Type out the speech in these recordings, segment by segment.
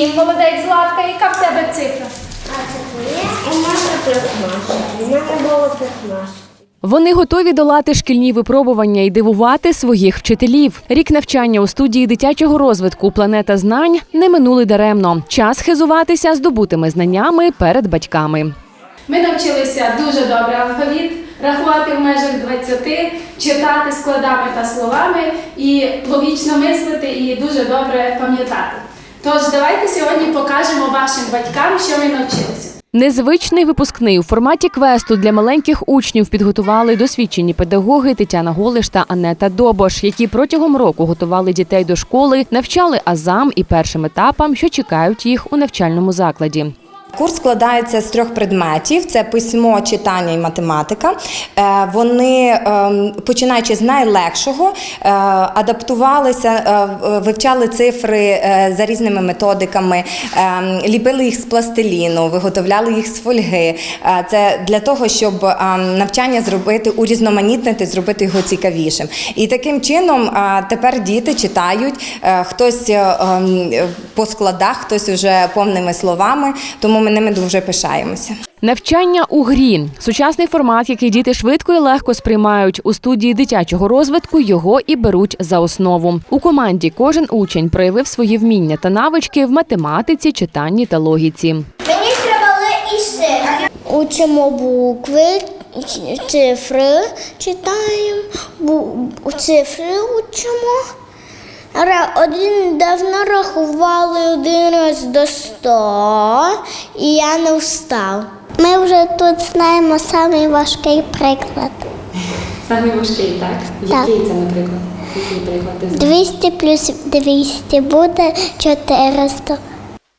Сім, молодець Златка, яка в тебе цифра? А це твоє? У мене 15. У мене було 15. Вони готові долати шкільні випробування і дивувати своїх вчителів. Рік навчання у студії дитячого розвитку Планета знань не минули даремно. Час хизуватися здобутими знаннями перед батьками. Ми навчилися дуже добре алфавіт, рахувати в межах 20, читати складами та словами і логічно мислити і дуже добре пам'ятати. Тож давайте сьогодні покажемо вашим батькам, що ми навчилися. Незвичний випускний у форматі квесту для маленьких учнів підготували досвідчені педагоги Тетяна Голиш та Анета Добош, які протягом року готували дітей до школи, навчали азам і першим етапам, що чекають їх у навчальному закладі. Курс складається з трьох предметів: це письмо, читання і математика. Е, Вони, ем, починаючи з найлегшого, е, адаптувалися, е, вивчали цифри за різними методиками, ем, ліпили їх з пластиліну, виготовляли їх з фольги. Це для того, щоб ем, навчання зробити урізноманітнити, зробити його цікавішим. І таким чином тепер діти читають, хтось по складах, хтось вже повними словами. Тому ми ними дуже пишаємося. Навчання у грі сучасний формат, який діти швидко і легко сприймають у студії дитячого розвитку. Його і беруть за основу. У команді кожен учень проявив свої вміння та навички в математиці, читанні та логіці. Мені треба ли і ще. Учимо букви, цифри читаємо, цифри учимо. Один давно рахували один раз до сто, і я не встав. Ми вже тут знаємо самий важкий приклад. Самий важкий, так? Так. Який це, наприклад? Який приклад 200 плюс 200 буде 400.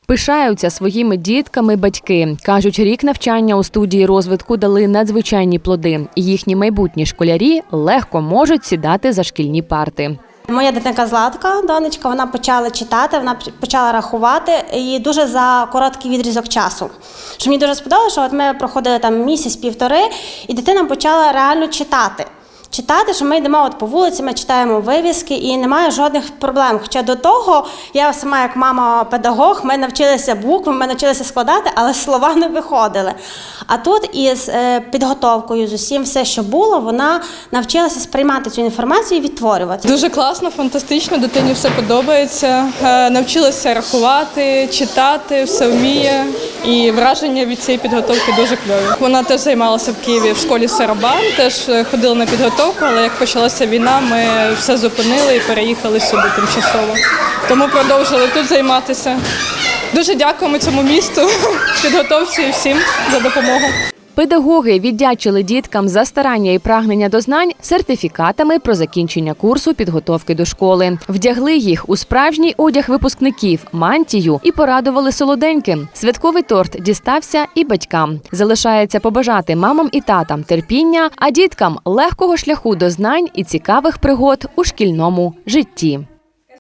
Пишаються своїми дітками батьки. Кажуть, рік навчання у студії розвитку дали надзвичайні плоди. І Їхні майбутні школярі легко можуть сідати за шкільні парти. Моя дитинка Златка, донечка, вона почала читати, вона почала рахувати і дуже за короткий відрізок часу. Що мені дуже сподобалося, що от ми проходили там місяць-півтори, і дитина почала реально читати. Читати, що ми йдемо от по вулиці, ми читаємо вивіски і немає жодних проблем. Хоча до того я сама, як мама-педагог, ми навчилися букви, ми навчилися складати, але слова не виходили. А тут із е, підготовкою з усім, все, що було, вона навчилася сприймати цю інформацію і відтворювати. Дуже класно, фантастично, дитині все подобається. Е, Навчилася рахувати, читати, все вміє. І враження від цієї підготовки дуже кльові. Вона теж займалася в Києві в школі Сарабан, теж е, ходила на підготовку, але як почалася війна, ми все зупинили і переїхали сюди тимчасово. Тому продовжили тут займатися. Дуже дякуємо цьому місту, підготовці і всім за допомогу. Педагоги віддячили діткам за старання і прагнення до знань сертифікатами про закінчення курсу підготовки до школи. Вдягли їх у справжній одяг випускників, мантію і порадували солоденьким. Святковий торт дістався і батькам. Залишається побажати мамам і татам терпіння, а діткам легкого шляху до знань і цікавих пригод у шкільному житті.